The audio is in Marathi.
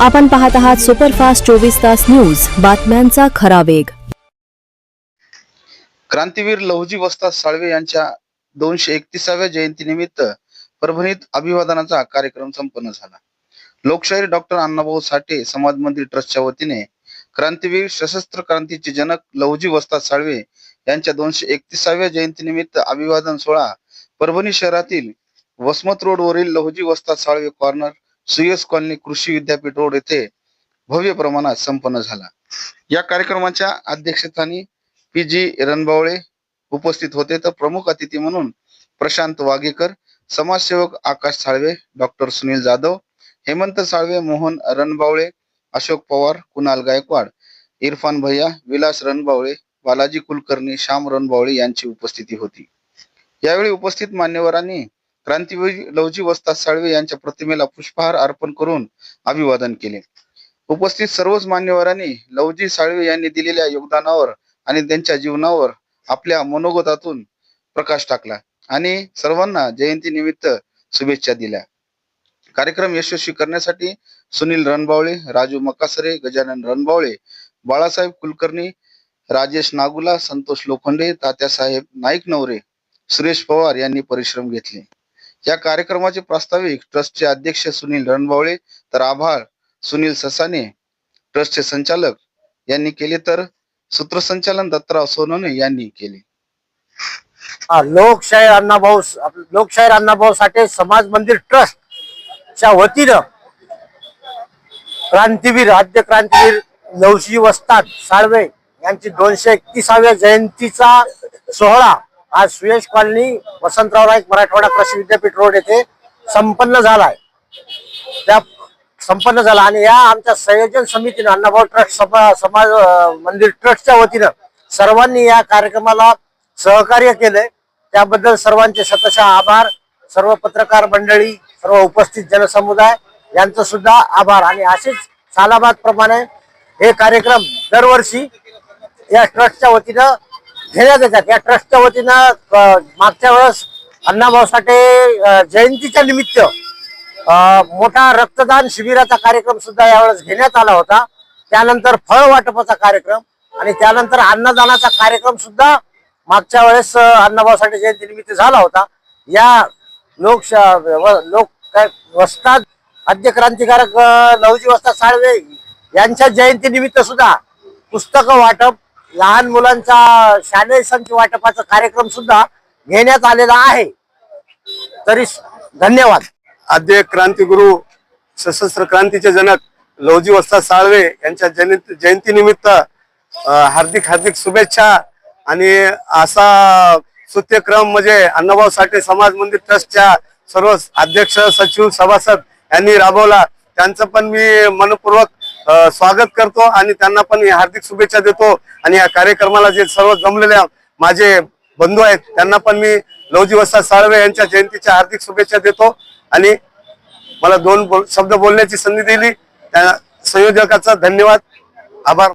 आपण पाहत आहात सुपरफास्ट चोवीस तास न्यूज. बातम्यांचा खरा वेग. क्रांतीवीर लहुजी वस्ताद साळवे यांच्या दोनशे एकतीसाव्या जयंतीनिमित्त परभणीत अभिवादनाचा कार्यक्रम संपन्न झाला. लोकशाहीर डॉक्टर अण्णाभाऊ साठे समाज मंदिर ट्रस्टच्या वतीने क्रांतीवीर सशस्त्र क्रांतीचे जनक लहुजी वस्ताद साळवे यांच्या दोनशे एकतीसाव्या जयंतीनिमित्त अभिवादन सोहळा परभणी शहरातील वसमत रोड वरील लहुजी वस्ताद साळवे कॉर्नर सुयस कॉलनी कृषी विद्यापीठ रोड येथे भव्य प्रमाणात संपन्न झाला. या कार्यक्रमाच्या अध्यक्षस्थानी पी जी रणबावळे उपस्थित होते. तर प्रमुख अतिथी म्हणून प्रशांत वागेकर समाजसेवक आकाश साळवे डॉक्टर सुनील जाधव हेमंत साळवे मोहन रणबावळे अशोक पवार कुणाल गायकवाड इरफान भैया विलास रणबावळे बालाजी कुलकर्णी श्याम रणबावळे यांची उपस्थिती होती. यावेळी उपस्थित मान्यवरांनी क्रांतीवीर लवजी वस्ताद साळवे यांच्या प्रतिमेला पुष्पहार अर्पण करून अभिवादन केले. उपस्थित सर्वच मान्यवरांनी लवजी साळवे यांनी दिलेल्या योगदानावर आणि त्यांच्या जीवनावर आपल्या मनोगतातून प्रकाश टाकला आणि सर्वांना जयंती निमित्त शुभेच्छा दिल्या. कार्यक्रम यशस्वी करण्यासाठी सुनील रणबावळे राजू मकासरे गजानन रणबावळे बाळासाहेब कुलकर्णी राजेश नागुला संतोष लोखंडे तात्यासाहेब नाईक नवरे सुरेश पवार यांनी परिश्रम घेतले. या कार्यक्रमाचे प्रास्ताविक ट्रस्टचे अध्यक्ष सुनील रणबावळे तर आभार सुनील ससाने ट्रस्टचे संचालक यांनी केले तर सूत्रसंचालन दत्तराव सोनवणे यांनी केले. हा, लोकशाही अण्णाभाऊ लोकशाहीर अण्णाभाऊ साठे समाज मंदिर ट्रस्ट च्या वतीनं क्रांतीवीर आद्य क्रांतीवीर नवशी वस्ताद साळवे यांची दोनशे एकतीसाव्या जयंतीचा सोहळा आज सुयश कॉलनी वसंतराव नाईक मराठवाडा कृषी विद्यापीठ रोड येथे संपन्न झाला आहे त्या संपन्न झाला आणि या आमच्या संयोजन समितीनं अण्णाभाऊ ट्रस्ट सभा समाज मंदिर ट्रस्टच्या वतीनं सर्वांनी या कार्यक्रमाला सहकार्य केलंय. त्याबद्दल सर्वांचे शतशः आभार. सर्व पत्रकार मंडळी सर्व उपस्थित जनसमुदाय यांचं सुद्धा आभार. आणि असेच सालाबाद प्रमाणे हे कार्यक्रम दरवर्षी या ट्रस्टच्या वतीनं घेण्यात येतात. या ट्रस्टच्या वतीनं मागच्या वेळेस अण्णाभाऊ साठे जयंतीच्या निमित्त मोठा रक्तदान शिबिराचा कार्यक्रम सुद्धा यावेळेस घेण्यात आला होता. त्यानंतर फळ वाटपाचा कार्यक्रम आणि त्यानंतर अन्नदानाचा कार्यक्रम सुद्धा मागच्या वेळेस अण्णाभाऊ अण्णाभाऊसाठी जयंती निमित्त झाला होता. या लोकशा लोक काय वस्ताद आद्य क्रांतिकारक नवजी लहुजी वस्ताद साळवे यांच्या जयंतीनिमित्त सुद्धा पुस्तकं वाटप लहान मुलांचा शालेय संच वाटपाचा कार्यक्रम सुद्धा घेण्यात आलेला आहे. तरी धन्यवाद. आद्य क्रांतिगुरु सशस्त्र क्रांतीचे जनक लवजी वस्ताद साळवे यांच्या जयंती जयंतीनिमित्त हार्दिक हार्दिक शुभेच्छा आणि असा सुत्यक्रम म्हणजे अण्णाभाऊ साठे समाज मंदिर ट्रस्टच्या सर्व अध्यक्ष सचिव सभासद यांनी राबवला. त्यांचं पण मी मनपूर्वक स्वागत करतो आणि त्यांना पण मी हार्दिक शुभेच्छा देतो. आणि या कार्यक्रमाला जे सर्व जमलेल्या माझे बंधू आहेत त्यांना पण मी लवजी वस्ता साळवे यांच्या जयंतीच्या हार्दिक शुभेच्छा देतो. आणि मला दोन बोल- शब्द बोलण्याची संधी दिली. त्या संयोजकाचा धन्यवाद. आभार.